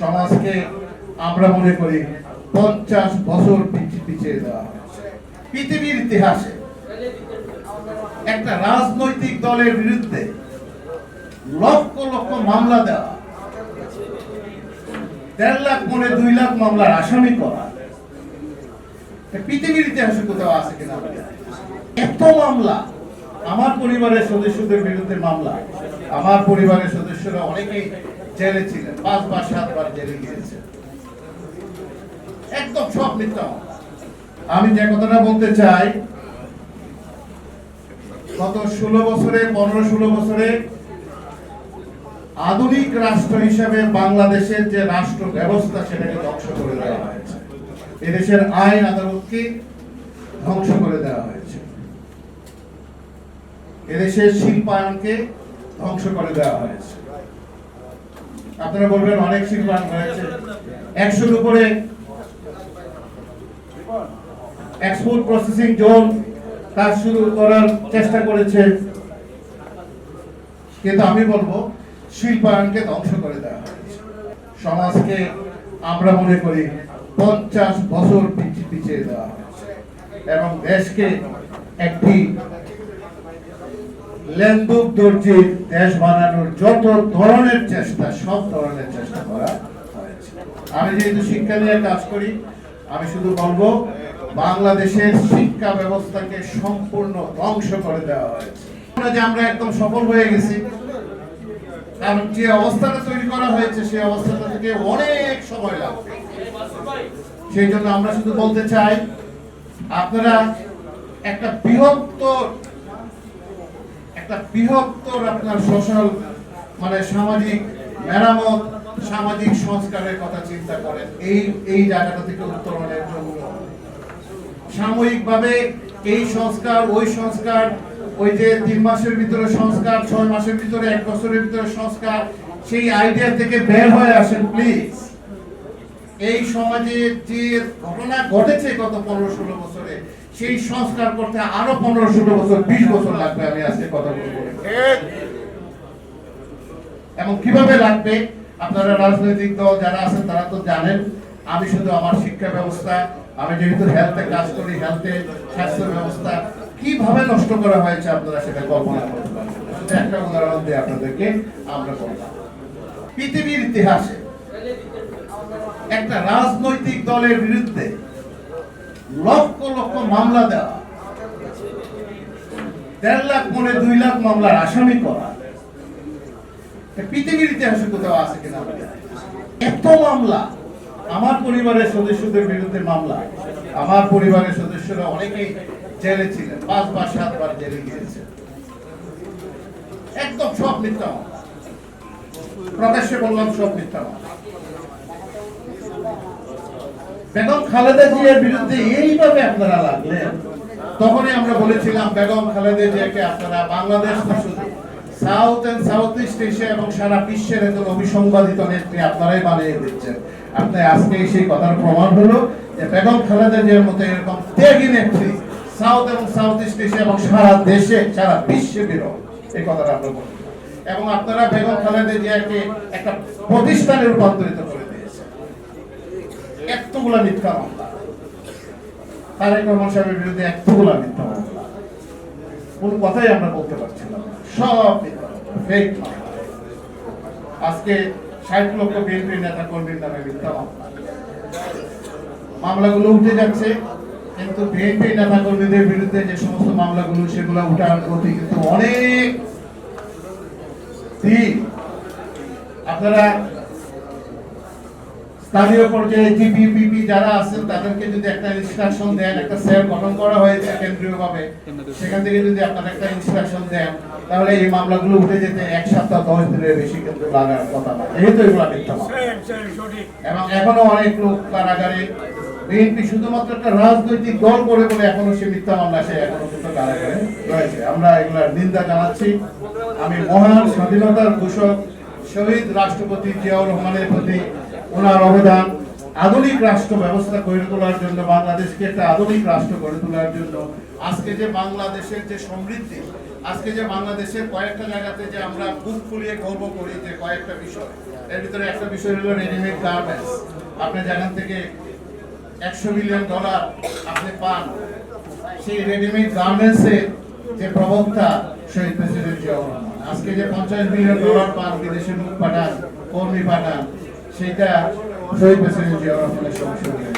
সমাজকে আমরা মনে করি পঞ্চাশ বছর পিছিয়ে দেওয়া পৃথিবীর ইতিহাসে একটা রাজনৈতিক দলের বিরুদ্ধে লক্ষ লক্ষ মামলা দেওয়া, দেড় লাখ মনে দুই লাখ মামলার আসামি করা পৃথিবীর ইতিহাসে কোথাও আছে কিনা। এত মামলা, আমার পরিবারের সদস্যদের বিরুদ্ধে মামলা, আমার পরিবারের সদস্যরা অনেকেই জেলে পাঁচবার, সাতবার জেলে গিয়েছে একদম সব মিথ্যা আমি যে কথাটা বলতে চাই, গত ষোলো বছরে, পনেরো ষোলো বছরে আধুনিক রাষ্ট্র হিসেবে বাংলাদেশের যে রাষ্ট্র ব্যবস্থা, সেটাকে ধ্বংস করে দেওয়া হয়েছে। এদেশের আইন আদালতকে ধ্বংস করে দেওয়া হয়েছে? এদেশের শিল্পায়নকে ধ্বংস করে দেওয়া হয়েছে। আপনারা বলবেন অনেক শিল্পায়ন হয়েছে একশোর উপরে এক্সপোর্ট প্রসেসিং জোন কাজ শুরু করার চেষ্টা করেছে। কিন্তু আমি বলব, শিল্পায়নকে ধ্বংস করে দেওয়া হয়েছে। সমাজকে আমরা মনে করি পঞ্চাশ বছর পিছিয়ে দেওয়া এবং দেশকে একটি লেন্দুক দর্জির দেশ বানানোর যত ধরনের চেষ্টা, সব ধরনের চেষ্টা করা হয়েছে। আমি যেহেতু শিক্ষা নিয়ে কাজ করি, আমি শুধু বলব, বাংলাদেশের শিক্ষা ব্যবস্থাকে সম্পূর্ণ ধ্বংস করে দেওয়া হয়েছে। যে আমরা একদম সফল হয়ে গেছি। কারণ যে অবস্থাটা তৈরি করা হয়েছে, সেই অবস্থাটা থেকে অনেক সময় লাগবে। সেই জন্য আমরা শুধু বলতে চাই, আপনারা একটা বৃহত্তর একটা বৃহত্তর আপনার সোশ্যাল মানে সামাজিক মেরামত, সামাজিক সংস্কারের কথা চিন্তা করেন। এই এই জায়গাটা থেকে উত্তরণের জন্য। সাময়িকভাবে এই সংস্কার, ওই সংস্কার, ওই যে তিন মাসের ভিতরে সংস্কার, ছয় মাসের ভিতরে, এক বছরের ভিতরে সংস্কার, সেই আইডিয়া থেকে বের হয়ে আসেন, প্লিজ। এই সমাজে যে ঘটনা ঘটেছে গত পনেরো ষোলো বছরে সেই সংস্কার করতে আরও পনেরো ষোলো বছর বিশ বছর লাগবে আমি আজকে কথা বলব। এবং কীভাবে লাগবে আপনারা রাজনৈতিক দল যারা আছেন তারা তো জানেন আমি শুধু আমার শিক্ষা ব্যবস্থা আমি যেহেতু হেলথে কাজ করি হেলথে স্বাস্থ্য ব্যবস্থা কীভাবে নষ্ট করা হয়েছে আপনারা সেটা কল্পনা করতে পারবেন একটা উদাহরণ দিয়ে আপনাদেরকে আমরা বললাম। পৃথিবীর ইতিহাসে একটা রাজনৈতিক দলের বিরুদ্ধে লক্ষ লক্ষ মামলা দেওয়া। দেড় লাখ মনে দুই লাখ মামলার আসামি করা। পৃথিবীর ইতিহাসে কোথাও আছে কিনা। এত মামলা, আমার পরিবারের সদস্যদের বিরুদ্ধে মামলা। আমার পরিবারের সদস্যরা অনেকেই জেলে ছিলেন, পাঁচবার, সাতবার জেলে গিয়েছে একদম সব মিথ্যা প্রকাশ্যে বললাম সব মিথ্যা বেগম খালেদা জিয়ার বিরুদ্ধে এইভাবে আপনারা লাগলেন? তখনই আমরা বলেছিলাম, বেগম খালেদা জিয়াকে আপনারা Bangladesh south and south east Asia এবং সারা বিশ্বের একজন নেত্রী আপনারাই বানিয়ে দিচ্ছেন। আপনি আজকে সেই কথার প্রমাণ হলো যে বেগম খালেদা জিয়ার মতো এরকম ত্যাগী নেত্রী সাউথ এবং সাউথ ইস্ট এশিয়া এবং সারা দেশে, সারা বিশ্বে এই কথাটা আমরা বলি এবং আপনারা বেগম খালেদা জিয়াকে একটা প্রতিষ্ঠানে রূপান্তরিত করে দিয়েছেন এতগুলা মিথ্যা মামলা। তারেক রহমান সাহেবের বিরুদ্ধে এতগুলা মিথ্যা মামলা। কোন কথাই আমরা বলতে পারছিলাম না। সব ফেক আজকে ষাট লক্ষ বিএনপি নেতা কর্মীর নামে মিথ্যা মামলা। মামলাগুলো উঠে যাচ্ছে, কিন্তু বিএনপি নেতা কর্মীদের বিরুদ্ধে যে সমস্ত মামলাগুলো, সেগুলো উঠার গতি কিন্তু অনেক। দিন আপনারা স্থানীয় পর্যায়ে জিপিপিপি যারা আছেন তাদেরকে যদি একটা ইনস্ট্রাকশন দেন একটা সেল গঠন করা হয়েছে কেন্দ্রীয়ভাবে সেখান থেকে যদি আপনারা একটা ইনস্ট্রাকশন দেন তাহলে এই মামলাগুলো উঠে যেতে এক সপ্তাহ দশ দিনের বেশি কিন্তু লাগার কথা না। যেহেতু এগুলো মিথ্যা এবং এখনও অনেক লোক কারাগারে। বিএনপি শুধুমাত্র একটা রাজনৈতিক দল করে বলে এখনও সে মিথ্যা মামলা সে এখনও কিন্তু কারাগারে রয়েছে। আমরা এগুলার নিন্দা জানাচ্ছি। আমি মহান স্বাধীনতার ঘোষক শহীদ রাষ্ট্রপতি জিয়াউর রহমানের প্রতি ওনার অবদান আধুনিক রাষ্ট্র ব্যবস্থা গড়ে তোলার জন্য, বাংলাদেশকে একটা আধুনিক রাষ্ট্র গড়ে তোলার জন্য, আজকে যে বাংলাদেশের যে সমৃদ্ধি, আজকে যে বাংলাদেশের কয়েকটা জায়গাতে যে আমরা বুক ফুলিয়ে গর্ব করি যে কয়েকটা বিষয়। এর ভিতরে একটা বিষয় হলো রেডিমেড গার্মেন্টস আপনি যেখান থেকে একশো মিলিয়ন ডলার আপনি পান। সেই রেডিমেড গার্মেন্টসের যে প্রবক্তা শহীদ প্রেসিডেন্ট জিয়াউর রহমান, আজকে যে পঞ্চাশ মিলিয়ন ডলার পান বিদেশে লোক পাঠান, কর্মী পাঠান সেটা শহীদ প্রেসিডেন্ট জিয়াউর রহমানের সংসদীয়